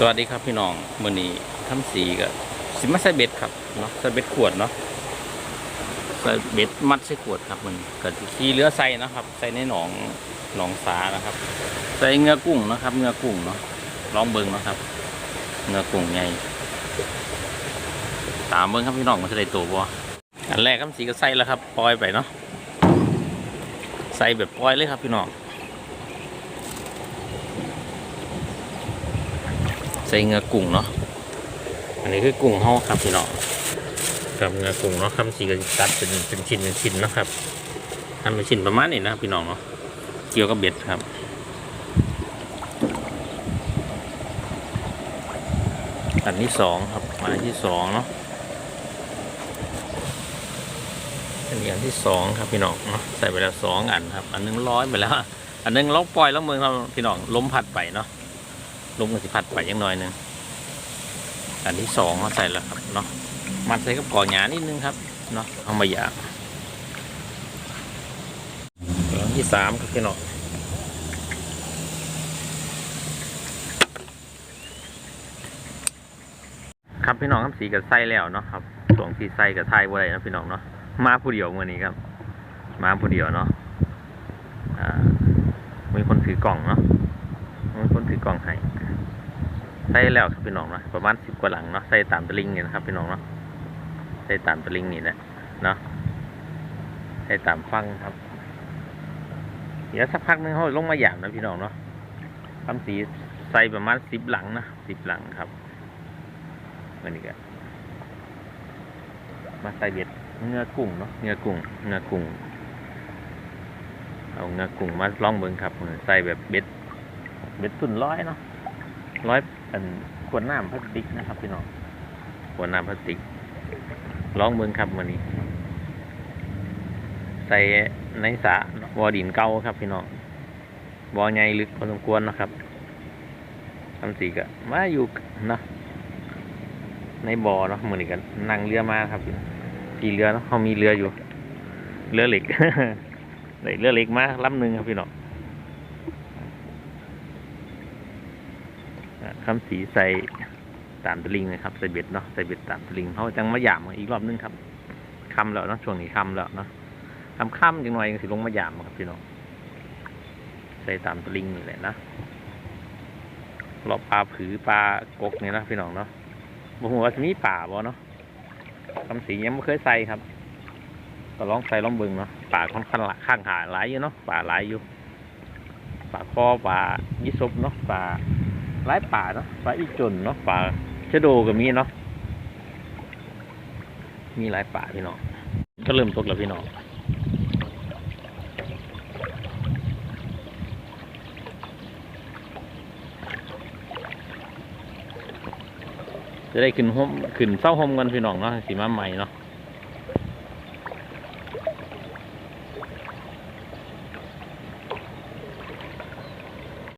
สวัสดีครับพี่น้องมือนี้ทำสีกับสิมาใส่เบ็ดครับเนาะใส่เบ็ดขวดเนาะใส่เบ็ดมัดใส่ขวดครับมันก็สิขี่เรือใส่นะครับ ใส่ในหนองหนองสานะครับ ใส่เงือกุ้งนะครับเงือกุ้งเนาะลองเบิ่งนะครับเงือกุ้งไงตามเบิ่งครับพี่น้องมันจะได้ตัวบ่อันแรกคำสีก็ใส่แล้วครับปล่อยไปเนาะใส่แบบปล่อยเลยครับพี่น้อง ใส่เงือกุ้งเนาะอันนี้คือกุ้งห่อครับพี่น้องกับเงือกุ้งเนาะคำสีก็ตัดเป็นเป็นชิ้นเป็นชิ้นนะครับทำเป็นชิ้นประมาณนี้นะพี่น้องเนาะเกี่ยวกับเบ็ดครับอันที่สองครับอันที่สองเนาะอันนี้อันที่สองครับพี่น้องเนาะใส่ไปแล้วสองอันครับ อันหนึงร้อยไปแล้ว อันหนึงเราปล่อยแล้วมือเราพี่น้องล้มพัดไปเนาะ ลมกับสิพัดไปยังน้อยนึงอันที่สองเราใส่แล้วครับเนาะมันใส่กับก่อหยานิดนึงครับเนาะเอามาหยาบอันที่สามครับพี่น้องครับพี่น้องครับสีกับไส้แล้วเนาะครับสวงสีไส้กับไทยบ่ได้นะพี่น้องเนาะมาผู้เดียวมื่อนี้ครับ มาผู้เดียวเนาะอ่ามีคนถือกล่องเนาะมีคนถือกล่องให้ ใส่แล้วครับพี่น้องเนาะประมาณสิบกว่าหลังเนาะใส่ตามตะลิงนี่นะครับพี่น้องเนาะใส่ตามตะลิงนี่แหละเนาะใส่ตามฟังครับ เดี๋ยวสักพักนึงเขาลงมาหยามนะพี่น้องเนาะทำสีใส่ประมาณสิบหลังนะสิบหลังครับอันนี้ก็มาใส่เบ็ดเนื้อกุ้งเนาะเนื้อกุ้งเนื้อกุ้งเอาเนื้อกุ้งมาล่องเบิ่งครับใส่แบบเบ็ดเบ็ดตุ่นร้อยเนาะร้อย เป็นขวดน้ำพลาสติกนะครับพี่น้องขวดน้ำพลาสติกลองเบิ่งครับวันนี้ ใส่ในสระบอดินเก่าครับพี่น้องบอใหญ่ลึกพอสมควรนะครับทำสีก็มาอยู่นะในบ่อเนาะเหมือนกันนั่งเรือมาครับขี่เรือเนาะเขามีเรืออยู่ เรือเหล็กได้เรือเหล็กมาลำหนึ่งครับพี่น้อง อ่า คำสีใส่ตามตะลิงนะครับใส่เบ็ดเนาะใส่เบ็ดตามตะลิงเขาจังมาหยามอีกรอบนึงครับคำแล้วเนาะช่วงนี้คำแล้วเนาะคำค่ำจังหน่อยยังสิลงมาหยามครับพี่น้องใส่ตามตะลิงนี่แหละนะรอบปลาผือปลากกเนี่ยนะพี่น้องเนาะบ่ฮู้ว่าจะมีป่าบ่เนาะคำสียังไม่เคยใส่ครับก็ลองใส่ลองเบิ่งเนาะป่าค่อนข้างหลายข้างหาหลายอยู่เนาะป่าหลายอยู่ป่าคอป่ายิศบเนาะป่า หลายป่าเนาะป่าอีจนเนาะป่าชะโดก็มีเนาะมีหลายป่าพี่น้องก็เริ่มตกแล้วพี่น้องจะได้ขึ้นห่มขึ้นเศร้าห่มกันพี่น้องเนาะสีมาใหม่เนาะ